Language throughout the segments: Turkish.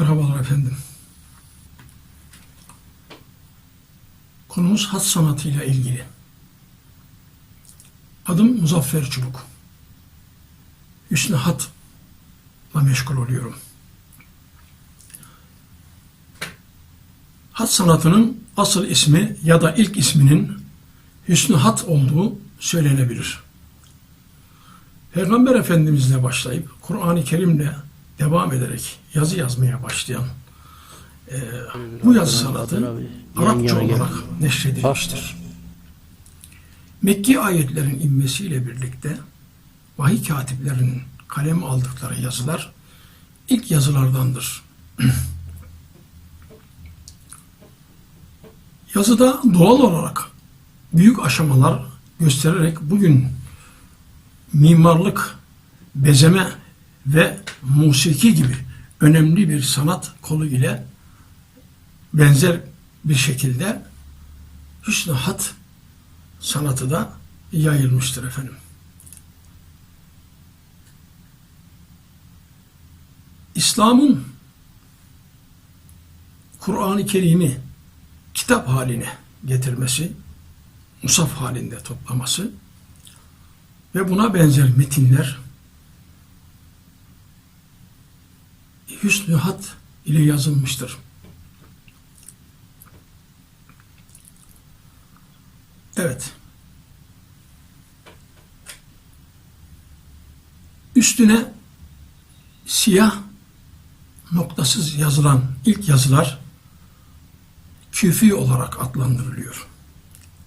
Merhabalar efendim. Konumuz hat sanatıyla ilgili. Adım Muzaffer Çubuk. Hüsnü hatla meşgul oluyorum. Hat sanatının asıl ismi ya da ilk isminin Hüsnü Hat olduğu söylenebilir. Peygamber Efendimizle başlayıp Kur'an-ı Kerim'le devam ederek yazı yazmaya başlayan e, bu yazı sanatı Arapça olarak neşredilmiştir. Mekki ayetlerin inmesiyle birlikte vahiy katiplerinin kalem aldıkları yazılar ilk yazılardandır. Yazıda doğal olarak büyük aşamalar göstererek bugün mimarlık, bezeme ve musiki gibi önemli bir sanat kolu ile benzer bir şekilde hüsnü hat sanatı da yayılmıştır efendim. İslam'ın Kur'an-ı Kerim'i kitap haline getirmesi, musaf halinde toplaması ve buna benzer metinler hüsnü hat ile yazılmıştır. Evet. Üstüne siyah noktasız yazılan ilk yazılar küfi olarak adlandırılıyor.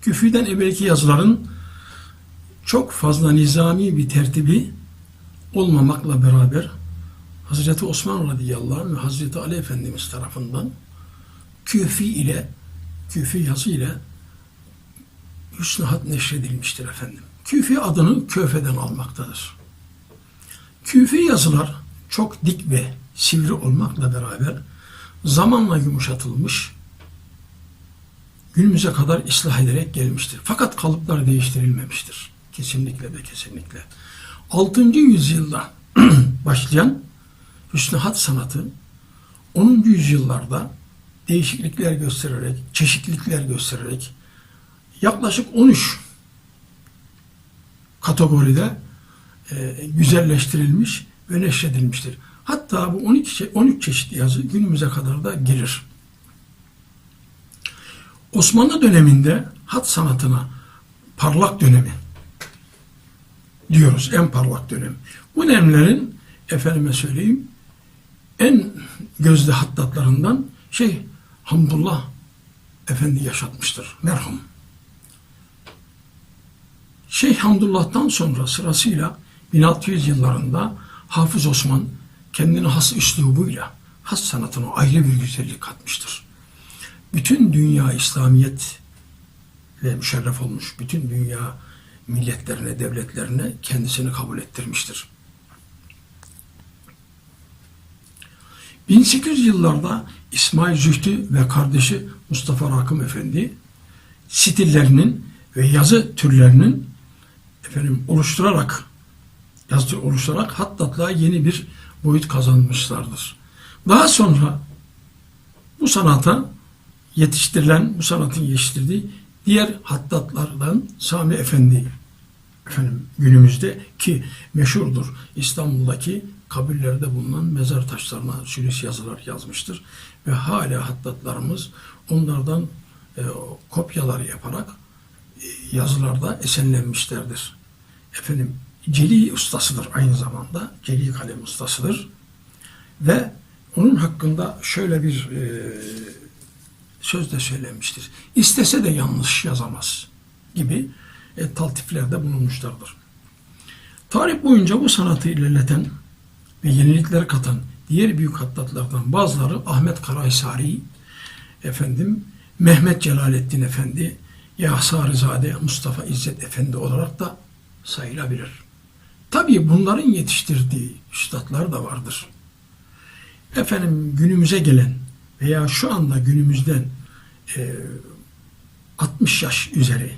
Küfiden evvelki yazıların çok fazla nizami bir tertibi olmamakla beraber Hazreti Osman radıyallahu anh ve Hazreti Ali Efendimiz tarafından küfi ile küfi yazı ile hüsnü hat neşredilmiştir efendim. Küfi adını köfeden almaktadır. Küfi yazılar çok dik ve sivri olmakla beraber zamanla yumuşatılmış, günümüze kadar ıslah ederek gelmiştir. Fakat kalıplar değiştirilmemiştir. Kesinlikle ve kesinlikle. 6. yüzyılda başlayan hüsnü hat sanatı 10. yüzyıllarda değişiklikler göstererek, çeşitlilikler göstererek yaklaşık 13 kategoride e, güzelleştirilmiş ve neşredilmiştir. Hatta bu 12 13 çeşit yazı günümüze kadar da gelir. Osmanlı döneminde hat sanatına parlak dönemi diyoruz. En parlak dönem. Bu dönemlerin efendime söyleyeyim en gözde hattatlarından şey Hamdullah Efendi yaşatmıştır. Merhum. Şeyh Hamdullah'tan sonra sırasıyla 1600 yıllarında Hafız Osman kendine has üslubuyla has sanatına ayrı bir güzellik katmıştır. Bütün dünya İslamiyet ve müşerref olmuş bütün dünya milletlerine, devletlerine kendisini kabul ettirmiştir. 1800 yıllarda İsmail Zühtü ve kardeşi Mustafa Rakım Efendi stillerinin ve yazı türlerinin efendim oluşturarak yazı oluşturarak hattatlığa yeni bir boyut kazanmışlardır. Daha sonra bu sanata yetiştirilen, bu sanatın yetiştirdiği diğer hattatlardan Sami Efendi efendim günümüzde ki meşhurdur İstanbul'daki kabirlerde bulunan mezar taşlarına sülüs yazılar yazmıştır ve hala hattatlarımız onlardan e, kopyalar yaparak e, yazılarda esenlenmişlerdir. Efendim celi ustasıdır aynı zamanda. Celi kalem ustasıdır. Ve onun hakkında şöyle bir e, söz de söylenmiştir. İstese de yanlış yazamaz gibi e, taltiflerde bulunmuşlardır. Tarih boyunca bu sanatı ilerleten ve yenilikler katan diğer büyük hattatlardan bazıları Ahmet Karahisari, efendim Mehmet Celalettin Efendi, Yahsarizade Mustafa İzzet Efendi olarak da sayılabilir. Tabii bunların yetiştirdiği üstadlar da vardır. Efendim günümüze gelen veya şu anda günümüzden e, 60 yaş üzeri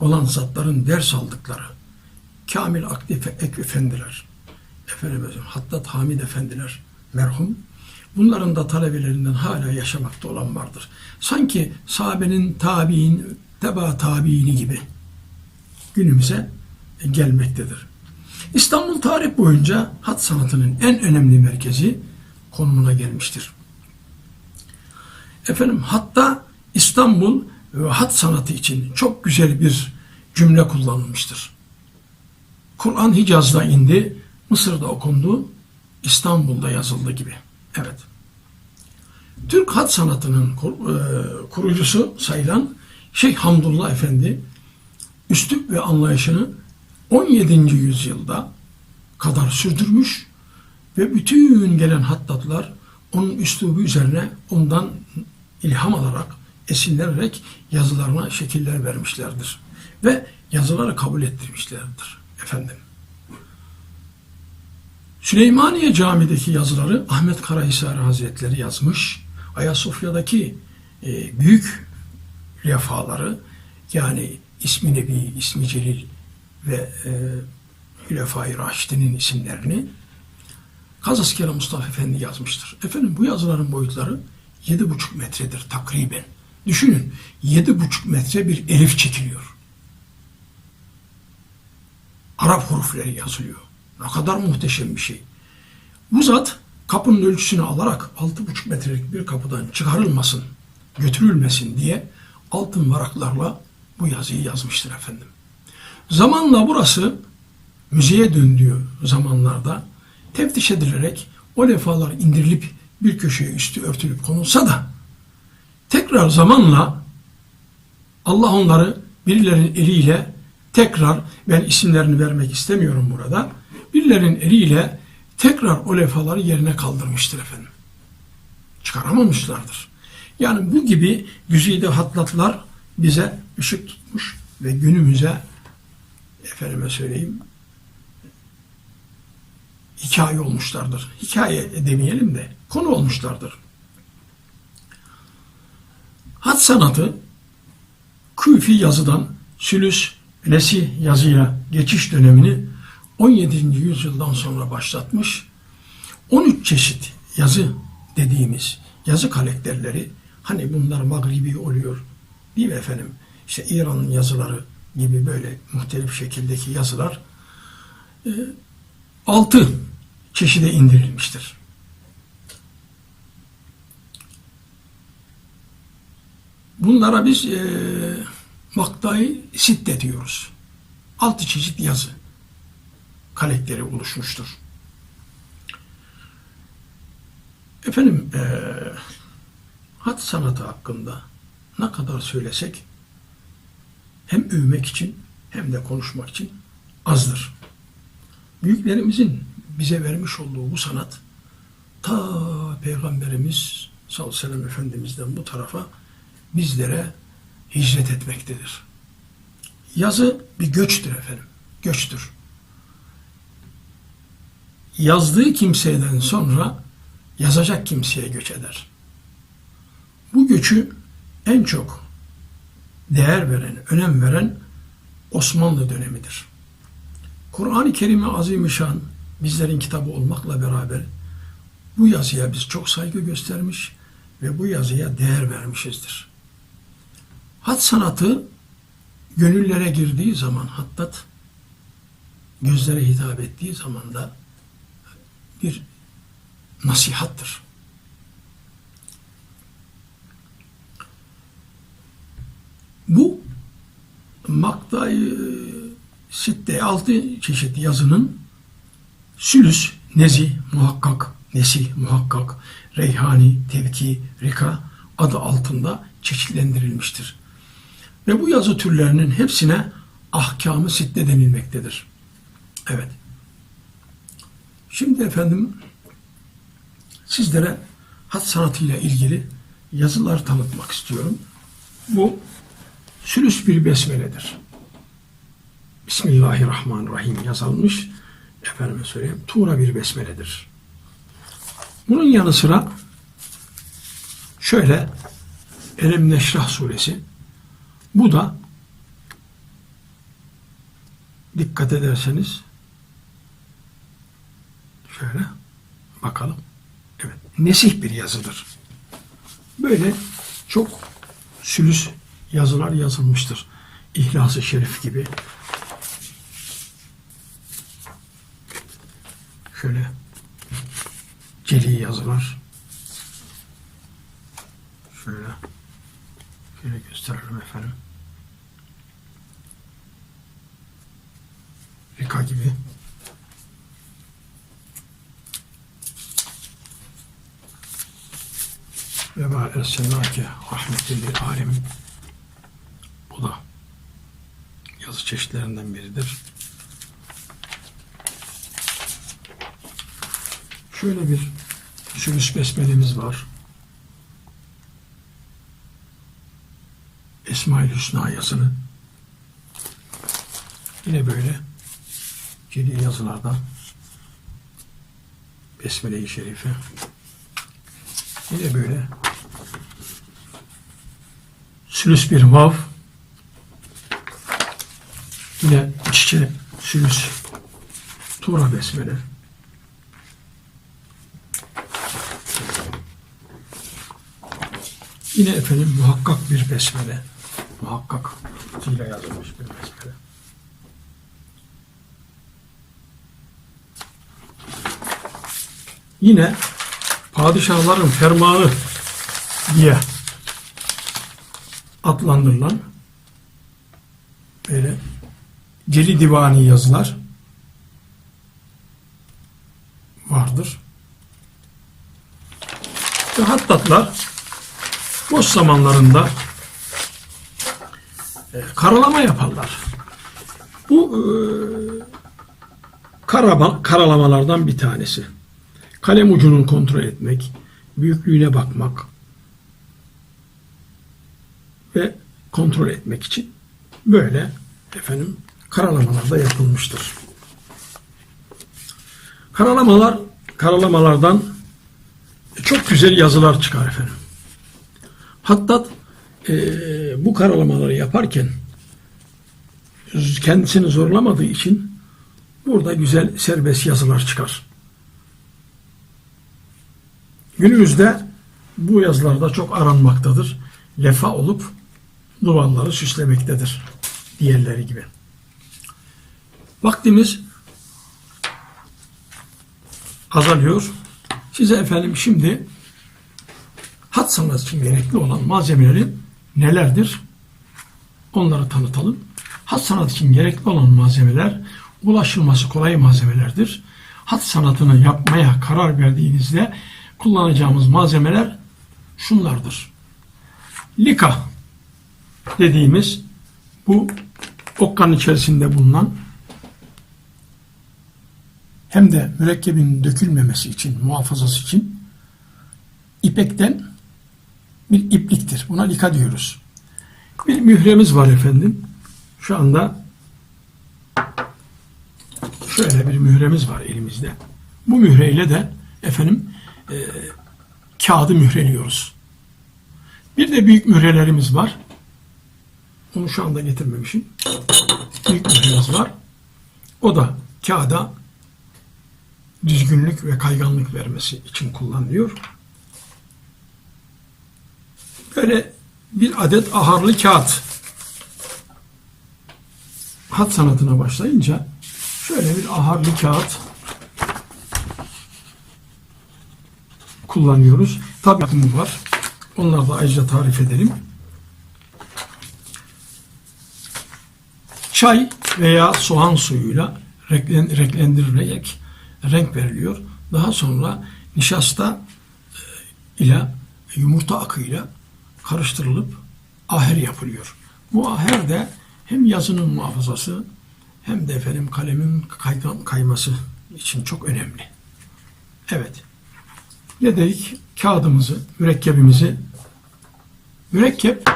olan zatların ders aldıkları Kamil Akdi Ek Efendiler, efendim Hattat Hamid Efendiler merhum Bunların da talebelerinden hala yaşamakta olan vardır. Sanki sahabenin tabi'in, teba tabi'ini gibi günümüze gelmektedir. İstanbul tarih boyunca hat sanatının en önemli merkezi konumuna gelmiştir. Efendim hatta İstanbul ve hat sanatı için çok güzel bir cümle kullanılmıştır. Kur'an Hicaz'da indi, Mısır'da okundu, İstanbul'da yazıldı gibi. Evet. Türk hat sanatının e, kurucusu sayılan Şeyh Hamdullah Efendi üslup ve anlayışını 17. yüzyılda kadar sürdürmüş ve bütün gelen hattatlar onun üslubu üzerine ondan ilham alarak, esinlenerek yazılarına şekiller vermişlerdir. Ve yazıları kabul ettirmişlerdir efendim. Süleymaniye Camii'deki yazıları Ahmet Karahisari Hazretleri yazmış. Ayasofya'daki e, büyük lefaları yani ismi Nebi, ismi Celil ve e, Hülefai Raşid'in isimlerini Kazaskere Mustafa Efendi yazmıştır. Efendim bu yazıların boyutları 7,5 metredir takriben. Düşünün 7,5 metre bir elif çekiliyor. Arap hurufleri yazılıyor. Ne kadar muhteşem bir şey. Bu zat kapının ölçüsünü alarak 6,5 metrelik bir kapıdan çıkarılmasın, götürülmesin diye altın varaklarla bu yazıyı yazmıştır efendim. Zamanla burası müzeye döndüğü zamanlarda teftiş edilerek o lefalar indirilip bir köşeye üstü örtülüp konulsa da tekrar zamanla Allah onları birilerinin eliyle tekrar ben isimlerini vermek istemiyorum burada. Birilerinin eliyle tekrar o lefaları yerine kaldırmıştır efendim. Çıkaramamışlardır. Yani bu gibi güzide hatlatlar bize ışık tutmuş ve günümüze efendime söyleyeyim hikaye olmuşlardır. Hikaye demeyelim de konu olmuşlardır. Hat sanatı Küfi yazıdan Sülüs Nesi yazıya geçiş dönemini 17. yüzyıldan sonra başlatmış. 13 çeşit yazı dediğimiz yazı karakterleri hani bunlar Magribi oluyor değil mi efendim? İşte İran'ın yazıları gibi böyle muhtelif şekildeki yazılar e, altı çeşide indirilmiştir. Bunlara biz e, maktayı sitte diyoruz. Altı çeşit yazı karakteri oluşmuştur. Efendim e, hat sanatı hakkında ne kadar söylesek hem övmek için hem de konuşmak için azdır. Büyüklerimizin bize vermiş olduğu bu sanat ta Peygamberimiz sallallahu aleyhi ve sellem Efendimiz'den bu tarafa bizlere hicret etmektedir. Yazı bir göçtür efendim. Göçtür. Yazdığı kimseden sonra yazacak kimseye göç eder. Bu göçü en çok değer veren, önem veren Osmanlı dönemidir. Kur'an-ı Kerim-i Azimüşşan bizlerin kitabı olmakla beraber bu yazıya biz çok saygı göstermiş ve bu yazıya değer vermişizdir. Hat sanatı gönüllere girdiği zaman hattat gözlere hitap ettiği zaman da bir nasihattır. Bu Maktay Sitte altı çeşit yazının Sülüs, Nezi, Muhakkak, Nesi, Muhakkak, Reyhani, Tevki, Rika adı altında çeşitlendirilmiştir. Ve bu yazı türlerinin hepsine ahkamı sitte denilmektedir. Evet. Şimdi efendim sizlere hat sanatıyla ilgili yazılar tanıtmak istiyorum. Bu sülüs bir besmeledir. Bismillahirrahmanirrahim yazılmış. Efendime söyleyeyim. Tuğra bir besmeledir. Bunun yanı sıra şöyle Elem Neşrah suresi bu da dikkat ederseniz şöyle bakalım. Evet. nesih bir yazıdır. Böyle çok sülüs yazılar yazılmıştır. İhlas-ı Şerif gibi. Şöyle celi yazılar. Şöyle şöyle gösterelim efendim. Rika gibi. Ve ma erselnâke rahmetin lil alemin. Bu da yazı çeşitlerinden biridir. Şöyle bir sülüs besmelemiz var. Esma-ül Hüsna yazını. Yine böyle celi yazılardan Besmele-i Şerife. Yine böyle sülüs bir vav. Yine iç içe sülüs Tura Besmele. Yine efendim muhakkak bir besmele. Muhakkak ile yazılmış bir besmele. Yine padişahların fermanı diye adlandırılan böyle Celi Divani yazılar vardır. Ve hattatlar boş zamanlarında e, karalama yaparlar. Bu e, karama, karalamalardan bir tanesi. Kalem ucunun kontrol etmek, büyüklüğüne bakmak ve kontrol etmek için böyle efendim karalamalar da yapılmıştır. Karalamalar, karalamalardan çok güzel yazılar çıkar efendim. Hatta e, bu karalamaları yaparken kendisini zorlamadığı için burada güzel serbest yazılar çıkar. Günümüzde bu yazılarda çok aranmaktadır. Lefa olup duvarları süslemektedir. Diğerleri gibi. Vaktimiz azalıyor. Size efendim şimdi hat sanatı için gerekli olan malzemelerin nelerdir? Onları tanıtalım. Hat sanatı için gerekli olan malzemeler ulaşılması kolay malzemelerdir. Hat sanatını yapmaya karar verdiğinizde kullanacağımız malzemeler şunlardır. Lika dediğimiz bu okkanın içerisinde bulunan hem de mürekkebin dökülmemesi için, muhafazası için ipekten bir ipliktir. Buna lika diyoruz. Bir mühremiz var efendim. Şu anda şöyle bir mühremiz var elimizde. Bu mühreyle de efendim e, kağıdı mühreliyoruz. Bir de büyük mührelerimiz var. Onu şu anda getirmemişim. Büyük mühremiz var. O da kağıda düzgünlük ve kayganlık vermesi için kullanılıyor. Böyle bir adet aharlı kağıt hat sanatına başlayınca şöyle bir aharlı kağıt kullanıyoruz. Tabi var. Onları da ayrıca tarif edelim. Çay veya soğan suyuyla renklen- renklendirilerek renk veriliyor. Daha sonra nişasta e, ile yumurta akıyla karıştırılıp aher yapılıyor. Bu aher de hem yazının muhafazası hem de efendim kalemin kayması için çok önemli. Evet. Ne dedik? Kağıdımızı, mürekkebimizi mürekkep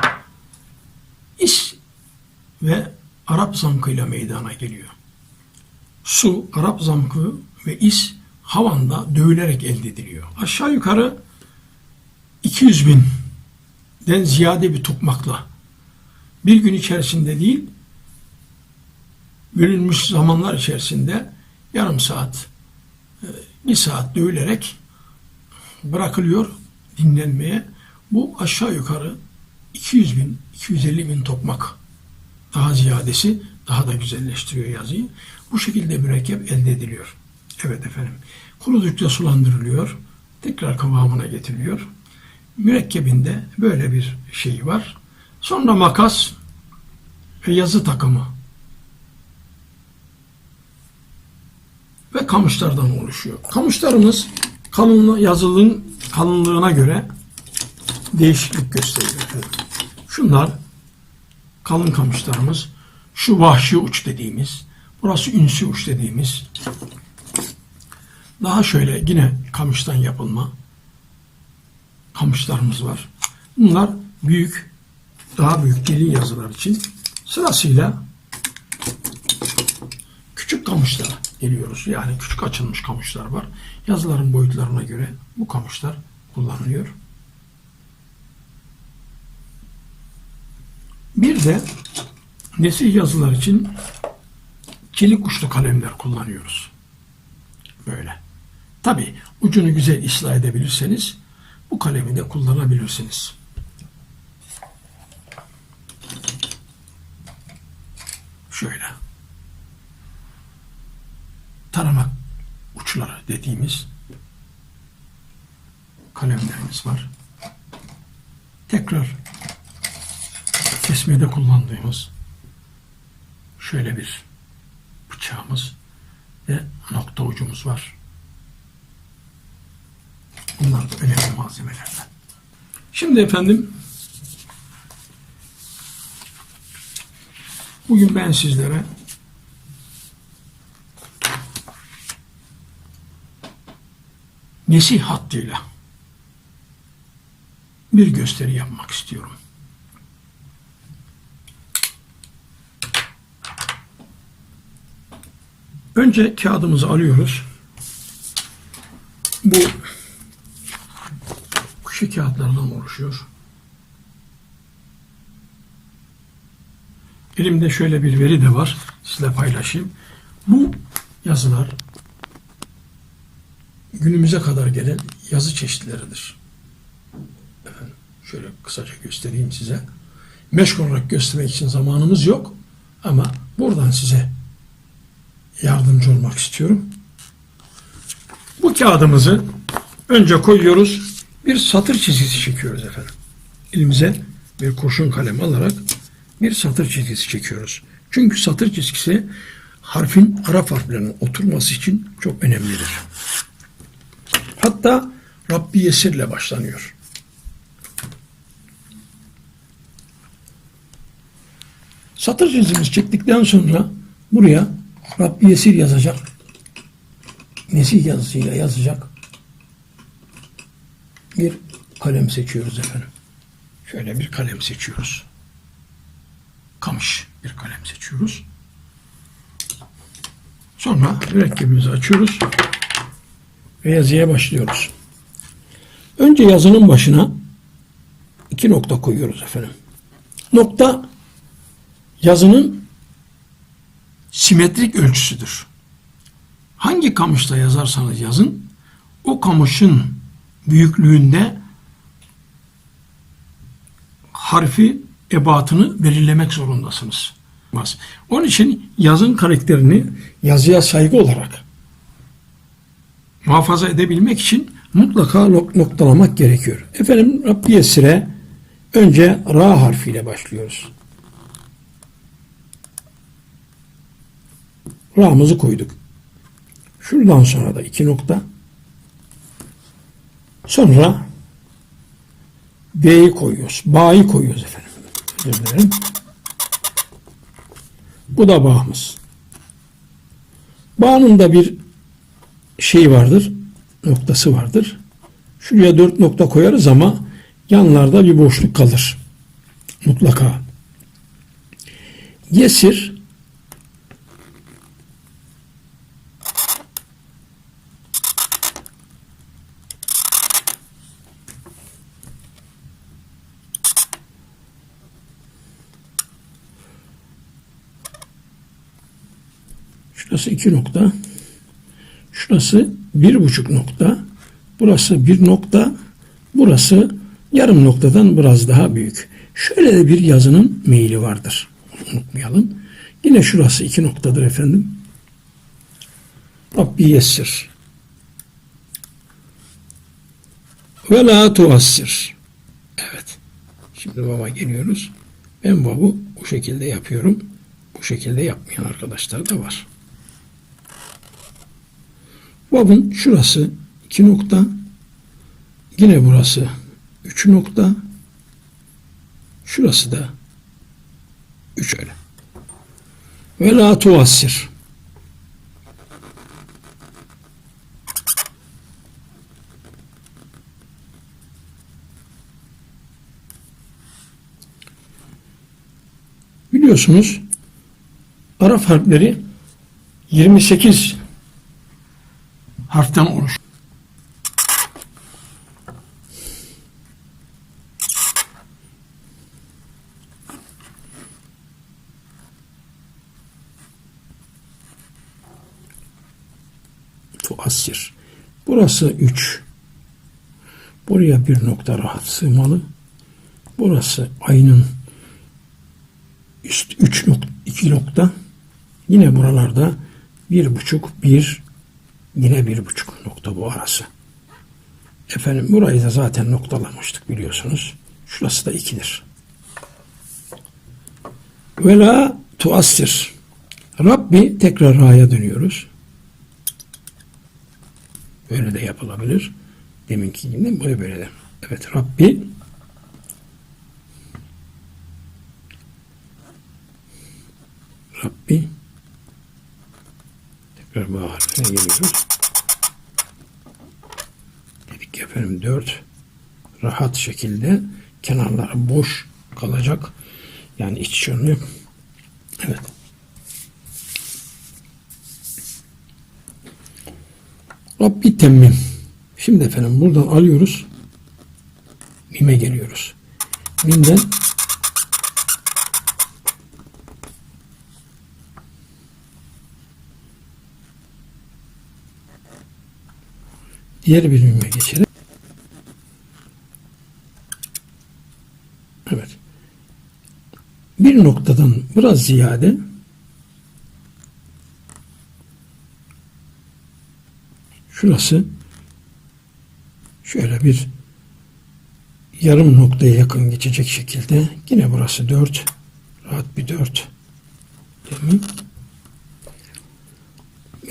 is ve Arap zamkıyla meydana geliyor. Su, Arap zamkı ve is havanda dövülerek elde ediliyor. Aşağı yukarı 200 binden ziyade bir tokmakla bir gün içerisinde değil bölünmüş zamanlar içerisinde yarım saat e, bir saat dövülerek bırakılıyor dinlenmeye. Bu aşağı yukarı 200 bin, 250 bin tokmak daha ziyadesi daha da güzelleştiriyor yazıyı. Bu şekilde mürekkep elde ediliyor. Evet efendim. Kurudukça sulandırılıyor. Tekrar kıvamına getiriliyor. Mürekkebinde böyle bir şey var. Sonra makas ve yazı takımı ve kamışlardan oluşuyor. Kamışlarımız kalınlığı, yazılığın kalınlığına göre değişiklik gösteriyor. Şunlar kalın kamışlarımız. Şu vahşi uç dediğimiz, burası ünsi uç dediğimiz. Daha şöyle yine kamıştan yapılma kamışlarımız var. Bunlar büyük, daha büyük deli yazılar için sırasıyla küçük kamışlara geliyoruz. Yani küçük açılmış kamışlar var. Yazıların boyutlarına göre bu kamışlar kullanılıyor. Bir de nesih yazılar için çelik uçlu kalemler kullanıyoruz. Böyle. Tabi ucunu güzel ıslah edebilirseniz bu kalemi de kullanabilirsiniz. Şöyle. Taramak uçları dediğimiz kalemlerimiz var. Tekrar kesmede kullandığımız şöyle bir bıçağımız ve nokta ucumuz var. Bunlar da önemli malzemelerden. Şimdi efendim bugün ben sizlere nesih hattıyla bir gösteri yapmak istiyorum. Önce kağıdımızı alıyoruz. Bu kuşu kağıtlarından oluşuyor. Elimde şöyle bir veri de var. Sizinle paylaşayım. Bu yazılar günümüze kadar gelen yazı çeşitleridir. Efendim, şöyle kısaca göstereyim size. Meşk olarak göstermek için zamanımız yok ama buradan size yardımcı olmak istiyorum. Bu kağıdımızı önce koyuyoruz. Bir satır çizgisi çekiyoruz efendim. Elimize bir kurşun kalem alarak bir satır çizgisi çekiyoruz. Çünkü satır çizgisi harfin Arap harflerinin oturması için çok önemlidir. Hatta Rabbi Yesir'le başlanıyor. Satır çizgimizi çektikten sonra buraya Rabbi Yesir yazacak. Nesih yazısıyla yazacak. Bir kalem seçiyoruz efendim. Şöyle bir kalem seçiyoruz. Kamış bir kalem seçiyoruz. Sonra mürekkebimizi açıyoruz ve yazıya başlıyoruz. Önce yazının başına iki nokta koyuyoruz efendim. Nokta yazının simetrik ölçüsüdür. Hangi kamışta yazarsanız yazın, o kamışın büyüklüğünde harfi ebatını belirlemek zorundasınız. Onun için yazın karakterini yazıya saygı olarak muhafaza edebilmek için mutlaka nok- noktalamak gerekiyor. Efendim Rabbi Yesir'e önce Ra harfiyle başlıyoruz. Ra'mızı koyduk. Şuradan sonra da iki nokta. Sonra B'yi koyuyoruz. Ba'yı koyuyoruz efendim. Özür dilerim. Bu da bağımız. Bağının da bir şey vardır. Noktası vardır. Şuraya dört nokta koyarız ama yanlarda bir boşluk kalır. Mutlaka. Yesir Şurası iki nokta. Şurası bir buçuk nokta. Burası bir nokta. Burası yarım noktadan biraz daha büyük. Şöyle de bir yazının meyili vardır. Unutmayalım. Yine şurası iki noktadır efendim. Rabbi yessir. Ve la tuassir. Evet. Şimdi baba geliyoruz. Ben babu bu şekilde yapıyorum. Bu şekilde yapmayan arkadaşlar da var. Babın şurası iki nokta. Yine burası üç nokta. Şurası da üç öyle. Ve la tuassir. Biliyorsunuz Arap harfleri 28 harften oluş. Tuassir. Burası 3. Buraya bir nokta rahat sığmalı. Burası ayının üst 3 nokta 2 nokta yine buralarda bir buçuk bir yine bir buçuk nokta bu arası. Efendim burayı da zaten noktalamıştık biliyorsunuz. Şurası da ikidir. Ve la tuassir. Rabbi tekrar ra'ya dönüyoruz. Böyle de yapılabilir. Deminki gibi böyle böyle de. Evet Rabbi Rabbi tekrar bu harfine geliyoruz. Dedik ki efendim dört rahat şekilde kenarları boş kalacak. Yani iç yönlü. Evet. Rabbi temmim. Şimdi efendim buradan alıyoruz. Mime geliyoruz. Mimden diğer bir mime geçelim. Evet. Bir noktadan biraz ziyade şurası şöyle bir yarım noktaya yakın geçecek şekilde yine burası 4 rahat bir 4 değil mi?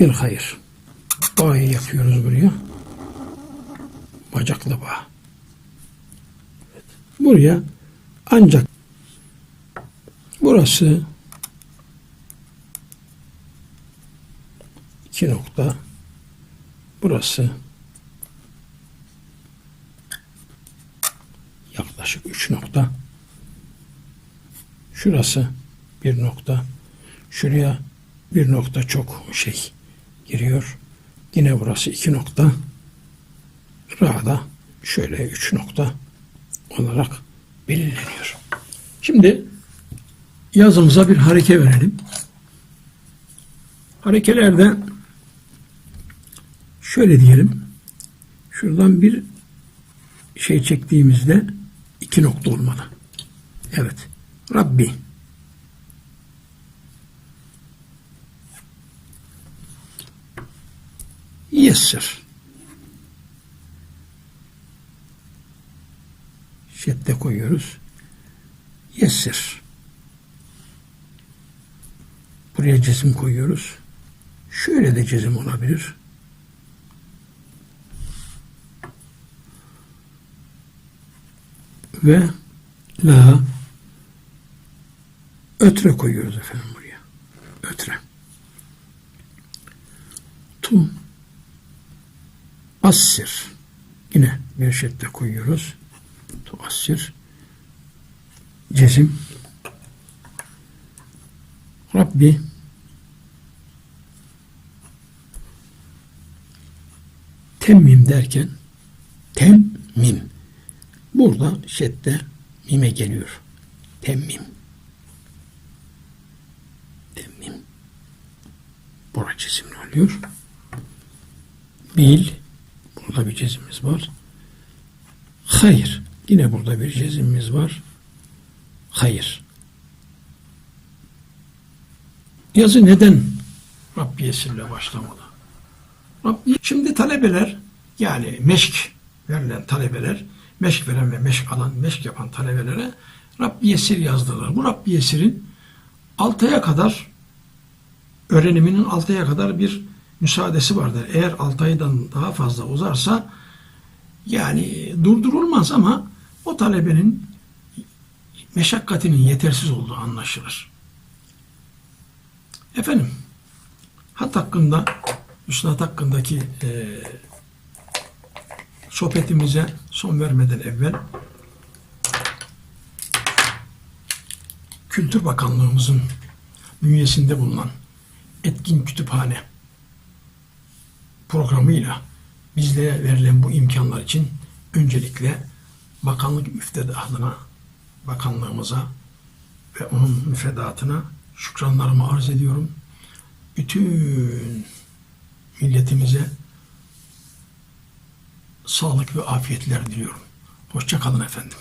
Bir hayır. Bağ'ı yapıyoruz buraya. Bacaklı bağ. Buraya ancak burası iki nokta. Burası yaklaşık üç nokta. Şurası bir nokta. Şuraya bir nokta çok şey giriyor. Yine burası iki nokta Ra'da şöyle üç nokta olarak belirleniyor. Şimdi yazımıza bir hareke verelim. Harekelerde şöyle diyelim. Şuradan bir şey çektiğimizde iki nokta olmalı. Evet. Rabbi. Yessir. Şedde koyuyoruz. Yessir. Buraya cezim koyuyoruz. Şöyle de cezim olabilir. Ve la ötre koyuyoruz efendim buraya. Ötre. Tum assir. Yine bir şedde koyuyoruz. Tuassir. Cezim. Rabbi temmim derken temmim burada şedde mime geliyor. Temmim. Temmim. Bura çizimli oluyor. Bil burada bir cezimimiz var. Hayır. Yine burada bir cezimimiz var. Hayır. Yazı neden Rabbi Yesir'le başlamalı? Rabbi, şimdi talebeler yani meşk verilen talebeler meşk veren ve meşk alan, meşk yapan talebelere Rabbi Yesir yazdılar. Bu Rabbi Yesir'in 6'ya kadar öğreniminin 6'ya kadar bir müsaadesi vardır. Eğer 6 aydan daha fazla uzarsa yani durdurulmaz ama o talebenin meşakkatinin yetersiz olduğu anlaşılır. Efendim, hat hakkında, müsnat hakkındaki e, sohbetimize son vermeden evvel Kültür Bakanlığımızın bünyesinde bulunan Etkin Kütüphane programıyla bizlere verilen bu imkanlar için öncelikle bakanlık müftedatına, bakanlığımıza ve onun müfredatına şükranlarımı arz ediyorum. Bütün milletimize sağlık ve afiyetler diliyorum. Hoşça kalın efendim.